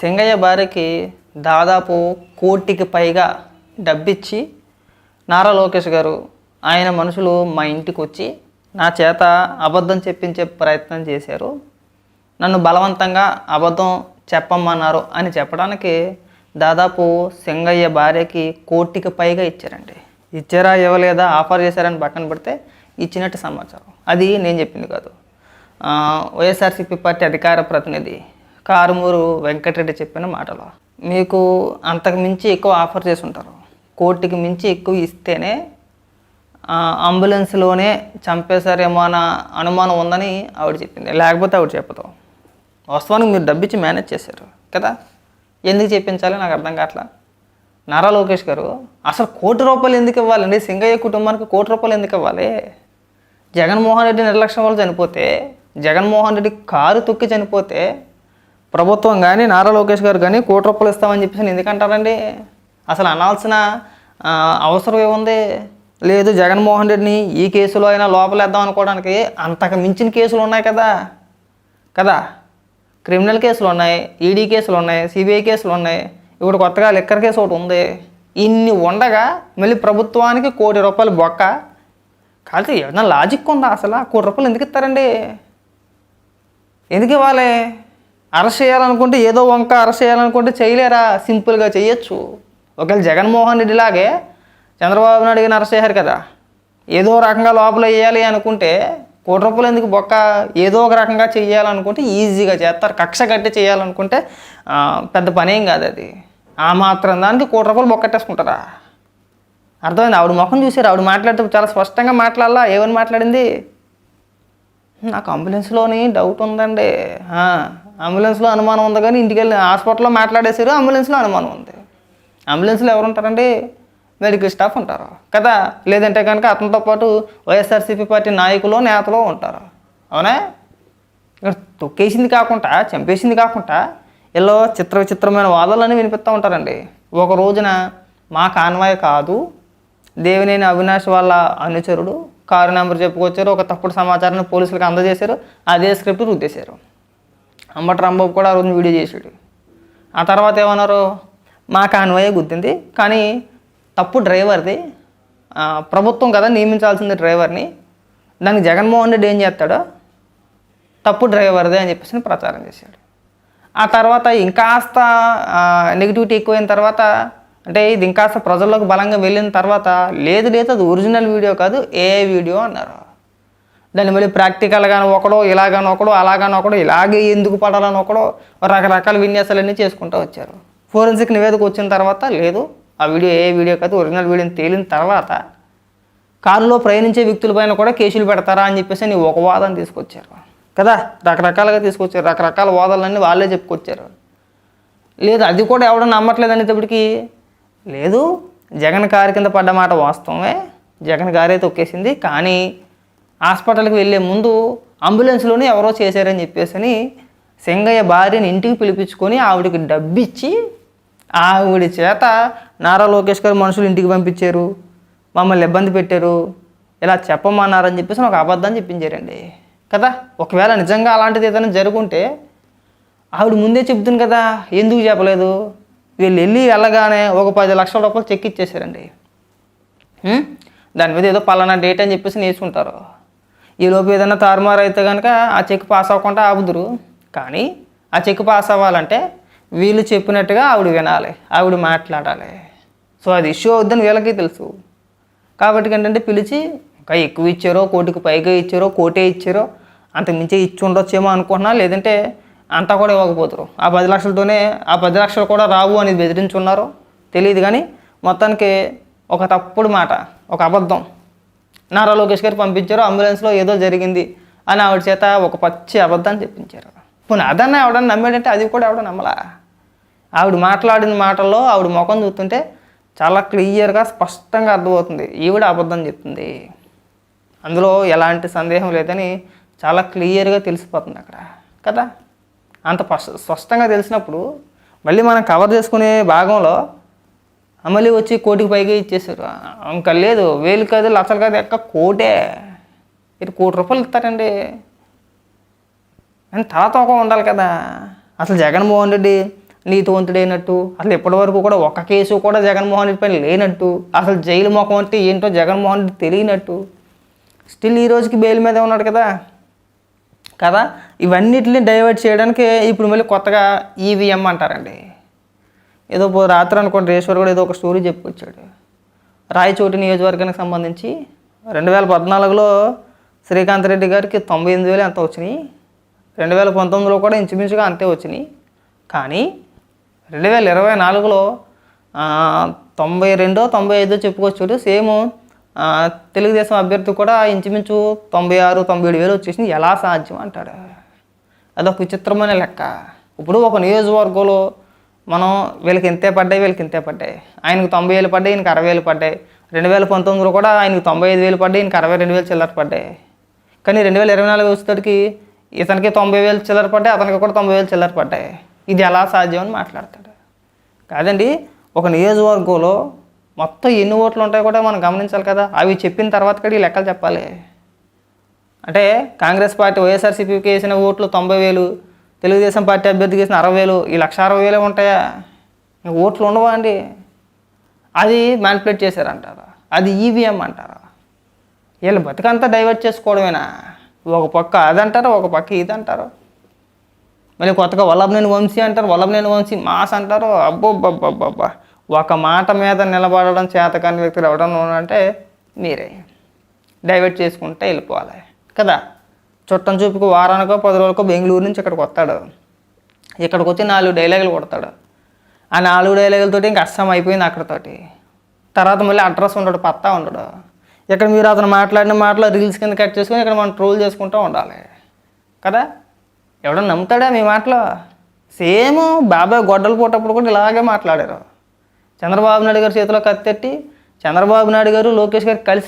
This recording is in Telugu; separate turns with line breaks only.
సింగయ్య భార్యకి దాదాపు కోటికి పైగా డబ్బిచ్చి నారా లోకేష్ గారు ఆయన మనుషులు మా ఇంటికి వచ్చి నా చేత అబద్ధం చెప్పించే ప్రయత్నం చేశారు. నన్ను బలవంతంగా అబద్ధం చెప్పమన్నారు అని చెప్పడానికి దాదాపు సింగయ్య భార్యకి కోటికి పైగా ఇచ్చారండి. ఇచ్చారా ఇవ్వలేదా ఆఫర్ చేశారని పక్కన పెడితే ఇచ్చినట్టు సమాచారం. అది నేను చెప్పింది కాదు. వైఎస్ఆర్సీపీ పార్టీ అధికార ప్రతినిధి కారుమూరు వెంకటరెడ్డి చెప్పిన మాటలు. మీకు అంతకు మించి ఎక్కువ ఆఫర్ చేసి ఉంటారు కోటికి మించి ఎక్కువ ఇస్తేనే అంబులెన్స్లోనే చంపేశారేమో అన్న అనుమానం ఉందని ఆవిడ చెప్పింది. లేకపోతే ఆవిడ చెప్పదు. వాస్తవానికి మీరు డబ్బిచ్చి మేనేజ్ చేశారు కదా? ఎందుకు చెప్పించాలి? నాకు అర్థం కావట్లా? నారా లోకేష్ గారు అసలు కోటి రూపాయలు ఎందుకు ఇవ్వాలండి? సింగయ్య కుటుంబానికి కోటి రూపాయలు ఎందుకు ఇవ్వాలి? జగన్మోహన్ రెడ్డి నిర్లక్ష్యం వల్ల చనిపోతే జగన్మోహన్ రెడ్డి కారు తొక్కి చనిపోతే ప్రభుత్వం కానీ నారా లోకేష్ గారు కానీ కోటి రూపాయలు ఇస్తామని చెప్పేసి ఎందుకంటారండి? అసలు అనాల్సిన అవసరం ఏముంది? లేదు జగన్మోహన్ రెడ్డిని ఈ కేసులో అయినా లోపలేద్దాం అనుకోవడానికి అంతకు మించిన కేసులు ఉన్నాయి కదా? కదా? క్రిమినల్ కేసులు ఉన్నాయి ఈడీ కేసులు ఉన్నాయి సిబిఐ కేసులు ఉన్నాయి ఇప్పుడు కొత్తగా లిక్కర్ కేసు ఒకటి ఉంది. ఇన్ని ఉండగా మళ్ళీ ప్రభుత్వానికి కోటి రూపాయలు బొక్క. కాకపోతే ఏదైనా లాజిక్ ఉందా? అసలు కోటి రూపాయలు ఎందుకు ఇస్తారండి? ఎందుకు ఇవ్వాలి? అరెస్ట్ చేయాలనుకుంటే ఏదో వంక అరెస్ట్ చేయాలనుకుంటే చేయలేరా? సింపుల్గా చేయొచ్చు. ఒకవేళ జగన్మోహన్ రెడ్డి లాగే చంద్రబాబు నాయుడు గారిని అరెస్ట్ చేశారు కదా. ఏదో రకంగా లోపల వేయాలి అనుకుంటే కోటి రూపాయలు ఎందుకు బొక్క? ఏదో ఒక రకంగా చేయాలనుకుంటే ఈజీగా చేస్తారు. కక్ష కట్టి చేయాలనుకుంటే పెద్ద పనేం కాదు అది. ఆ మాత్రం దానికి కోటి రూపాయలు బొక్కట్టేసుకుంటారా? అర్థమైంది? ఆవిడ ముఖం చూసారు ఆవిడ మాట్లాడితే చాలా స్పష్టంగా మాట్లాడాలా? ఏమని మాట్లాడింది? నాకు అంబులెన్స్లోని డౌట్ ఉందండి. అంబులెన్స్లో అనుమానం ఉంది కానీ ఇంటికి వెళ్ళి హాస్పిటల్లో మాట్లాడేశారు అంబులెన్స్లో అనుమానం ఉంది. అంబులెన్స్లో ఎవరు ఉంటారండి మెడికల్ స్టాఫ్ ఉంటారు. కదా? లేదంటే కనుక అతనితో పాటు వైఎస్ఆర్సీపీ పార్టీ నాయకులు నేతలు ఉంటారు. అవునా? ఇక్కడ తొక్కేసింది కాకుండా చంపేసింది కాకుండా ఇలా చిత్ర విచిత్రమైన వాదాలన్నీ వినిపిస్తూ ఉంటారండి. ఒక రోజున మా కాన్వాయ్ కాదు దేవినేని అవినాష్ వాళ్ళ అనుచరుడు కారు నెంబర్ చెప్పుకొచ్చారు ఒక తప్పుడు సమాచారాన్ని పోలీసులకు అందజేశారు అదే స్క్రిప్ట్ రుద్దేశారు. అంబటి రాంబాబు కూడా ఆ రోజు వీడియో చేసాడు ఆ తర్వాత ఏమన్నారు? మా కాన్వాయే గుర్తింది కానీ తప్పు డ్రైవర్ది. ప్రభుత్వం కదా నియమించాల్సింది డ్రైవర్ని. దానికి జగన్మోహన్ రెడ్డి ఏం చేస్తాడో? తప్పు డ్రైవర్దే అని చెప్పేసి ప్రచారం చేశాడు. ఆ తర్వాత ఇంకాస్త నెగిటివిటీ ఎక్కువైన తర్వాత అంటే ఇది ఇంకాస్త ప్రజల్లోకి బలంగా వెళ్ళిన తర్వాత లేదు లేదు అది ఒరిజినల్ వీడియో కాదు ఏ వీడియో అన్నారు. దాన్ని మళ్ళీ ప్రాక్టికల్గాను ఒకడో ఇలాగాను ఒకడో అలాగాను ఒకడో ఇలాగే ఎందుకు పడాలని ఒకడో రకరకాల విన్యాసాలన్నీ చేసుకుంటూ వచ్చారు. ఫోరెన్సిక్ నివేదిక వచ్చిన తర్వాత లేదు ఆ వీడియో ఏ వీడియో కాదు ఒరిజినల్ వీడియోని తేలిన తర్వాత కారులో ప్రయాణించే వ్యక్తులపైన కూడా కేసులు పెడతారా అని చెప్పేసి నీ ఒక వాదన తీసుకొచ్చారు. కదా? రకరకాలుగా తీసుకొచ్చారు. రకరకాల వాదనలన్నీ వాళ్ళే చెప్పుకొచ్చారు. లేదు అది కూడా ఎవడో నమ్మట్లేదు అనేటప్పటికి లేదు జగన్ కారు కింద పడ్డ మాట వాస్తవమే. జగన్ గారైతే తొక్కేసింది కానీ హాస్పిటల్కి వెళ్ళే ముందు అంబులెన్స్లోనే ఎవరో చేశారని చెప్పేసి సింగయ్య భార్యని ఇంటికి పిలిపించుకొని ఆవిడకి డబ్బిచ్చి ఆవిడ చేత నారా లోకేష్ గారు మనుషులు ఇంటికి పంపించారు మమ్మల్ని ఇబ్బంది పెట్టారు ఇలా చెప్పమన్నారని చెప్పేసి ఒక అబద్ధం చెప్పించారండి. కదా? ఒకవేళ నిజంగా అలాంటిది ఏదైనా జరుగుంటే ఆవిడ ముందే చెప్తుంది కదా ఎందుకు చెప్పలేదు? వీళ్ళు వెళ్ళి వెళ్ళగానే ఒక పది లక్షల రూపాయలు చెక్ ఇచ్చేసారండి దాని మీద ఏదో పలానా డేట్ అని చెప్పేసి నేర్చుకుంటారు. ఈలోపు ఏదైనా తారుమారు అయితే కనుక ఆ చెక్ పాస్ అవ్వకుండా ఆపుదురు కానీ ఆ చెక్ పాస్ అవ్వాలంటే వీళ్ళు చెప్పినట్టుగా ఆవిడ వినాలి ఆవిడ మాట్లాడాలి. సో అది ఇష్యూ అవుద్దని వీళ్ళకి తెలుసు. కాబట్టి ఏంటంటే పిలిచి ఇంకా ఎక్కువ ఇచ్చారో కోటికి పైగా ఇచ్చారో కోటే ఇచ్చారో అంత మించే ఇచ్చి ఉండొచ్చేమో అనుకుంటున్నా లేదంటే అంతా కూడా ఇవ్వకపోతారు ఆ పది లక్షలతోనే ఆ పది లక్షలు కూడా రావు అనేది బెదిరించున్నారు. తెలియదు కానీ మొత్తానికి ఒక తప్పుడు మాట ఒక అబద్ధం. నారా లోకేష్ గారు పంపించారు అంబులెన్స్లో ఏదో జరిగింది అని ఆవిడ చేత ఒక పచ్చి అబద్ధాన్ని చెప్పించారు. పోనీ అదన్నా ఎవడన్నా నమ్మాడంటే అది కూడా ఎవడ నమ్మలా? ఆవిడ మాట్లాడిన మాటల్లో ఆవిడ ముఖం చూస్తుంటే చాలా క్లియర్గా స్పష్టంగా అర్థమవుతుంది. ఈవిడ అబద్ధం చెప్తుంది. అందులో ఎలాంటి సందేహం లేదని చాలా క్లియర్గా తెలిసిపోతుంది అక్కడ కదా? అంత స్పష్ట- స్పష్టంగా తెలిసినప్పుడు మళ్ళీ మనం కవర్ చేసుకునే భాగంలో మళ్ళీ వచ్చి కోటికి పైగా ఇచ్చేసారు. ఇంకా లేదు వేలు కాదు లక్షలు కాదు ఎక్క కోటే. మీరు కోటి రూపాయలు ఇస్తారండి. అని తల తోక ఉండాలి కదా. అసలు జగన్మోహన్ రెడ్డి నీతివంతుడైనట్టు అసలు ఇప్పటివరకు కూడా ఒక కేసు కూడా జగన్మోహన్ రెడ్డి పైన లేనట్టు అసలు జైలు ముఖం అంటే ఏంటో జగన్మోహన్ రెడ్డి తెలియనట్టు. స్టిల్ ఈ రోజుకి బెయిల్ మీద ఉన్నాడు కదా. కదా? ఇవన్నిటిని డైవర్ట్ చేయడానికి ఇప్పుడు మళ్ళీ కొత్తగా ఈవీఎం అంటారండి. ఏదో రాత్రి అనుకోండి రేశ్వర్ కూడా ఏదో ఒక స్టోరీ చెప్పుకొచ్చాడు. రాయచోటి నియోజకవర్గానికి సంబంధించి రెండు వేల పద్నాలుగులో శ్రీకాంత్ రెడ్డి గారికి తొంభై ఎనిమిది వేలు ఎంత వచ్చినాయి? రెండు వేల పంతొమ్మిదిలో కూడా ఇంచుమించుగా అంతే వచ్చినాయి. కానీ రెండు వేల ఇరవై నాలుగులో తొంభై రెండో తొంభై ఐదో చెప్పుకొచ్చాడు. సేమ్ తెలుగుదేశం అభ్యర్థి కూడా ఇంచుమించు తొంభై ఆరు తొంభై ఏడు వేలు వచ్చేసింది ఎలా సాధ్యం అంటాడు? అదొక విచిత్రమైన లెక్క. ఇప్పుడు ఒక నియోజకవర్గంలో మనం వీళ్ళకి ఇంతే పడ్డాయి వీళ్ళకి ఇంతే పడ్డాయి. ఆయనకు తొంభై వేలు పడ్డాయి ఈయనకి అరవై వేలు పడ్డాయి. రెండు వేల పంతొమ్మిదిలో కూడా ఆయనకు తొంభై ఐదు వేలు పడ్డాయి ఈయనకి అరవై రెండు వేలు చిల్లర పడ్డాయి. కానీ రెండు వేల ఇరవై నాలుగు వచ్చేసరికి ఇతనికి తొంభై వేలు చిల్లర పడ్డాయి అతనికి కూడా తొంభై వేలు చిల్లర పడ్డాయి. ఇది ఎలా సాధ్యం అని మాట్లాడతాడు. కాదండి ఒక నియోజకవర్గంలో మొత్తం ఎన్ని ఓట్లు ఉంటాయో కూడా మనం గమనించాలి కదా. అవి చెప్పిన తర్వాత కూడా ఈ లెక్కలు చెప్పాలి. అంటే కాంగ్రెస్ పార్టీ వైఎస్ఆర్సీపీకి వేసిన ఓట్లు తొంభై వేలు తెలుగుదేశం పార్టీ అభ్యర్థికి వేసిన అరవై వేలు ఈ లక్ష అరవై వేలే ఉంటాయా? ఓట్లు ఉండవా అండి? అది మ్యానిపులేట్ చేశారంటారా? అది ఈవీఎం అంటారా? వీళ్ళు బతుకంతా డైవర్ట్ చేసుకోవడమేనా? ఒక పక్క అదంటారు ఒక పక్క ఇది అంటారు మళ్ళీ కొత్తగా వల్లభనేని వంశీ అంటారు వల్లభనేని వంశీ మాస్ అంటారు. అబ్బో ఒక మాట మీద నిలబడడం చేతకాని వ్యక్తులు ఎవడన్నా అంటే మీరే. డైవర్ట్ చేసుకుంటే వెళ్ళిపోవాలి. కదా? చుట్టం చూపుకు వారానికో పది రోజులకో బెంగళూరు నుంచి ఇక్కడికి వస్తాడు. ఇక్కడికి వచ్చి నాలుగు డైలాగులు కొడతాడు. ఆ నాలుగు డైలాగులతోటి ఇంక అస్సం అయిపోయింది అక్కడతోటి. తర్వాత మళ్ళీ అడ్రస్ ఉండడు పత్తా ఉండడు. ఇక్కడ మీరు అతను మాట్లాడిన మాటలో రీల్స్ కింద కట్ చేసుకొని ఇక్కడ మనం ట్రోల్ చేసుకుంటూ ఉండాలి. కదా? ఎవడన్నా నమ్ముతాడా మీ మాటలో? సేమ్ బాబాయ్ గొడ్డలు పోటప్పుడు కూడా ఇలాగే మాట్లాడారు. చంద్రబాబు నాయుడు గారు చేతిలో కత్తెట్టి చంద్రబాబు నాయుడు గారు లోకేష్ గారు కలిసి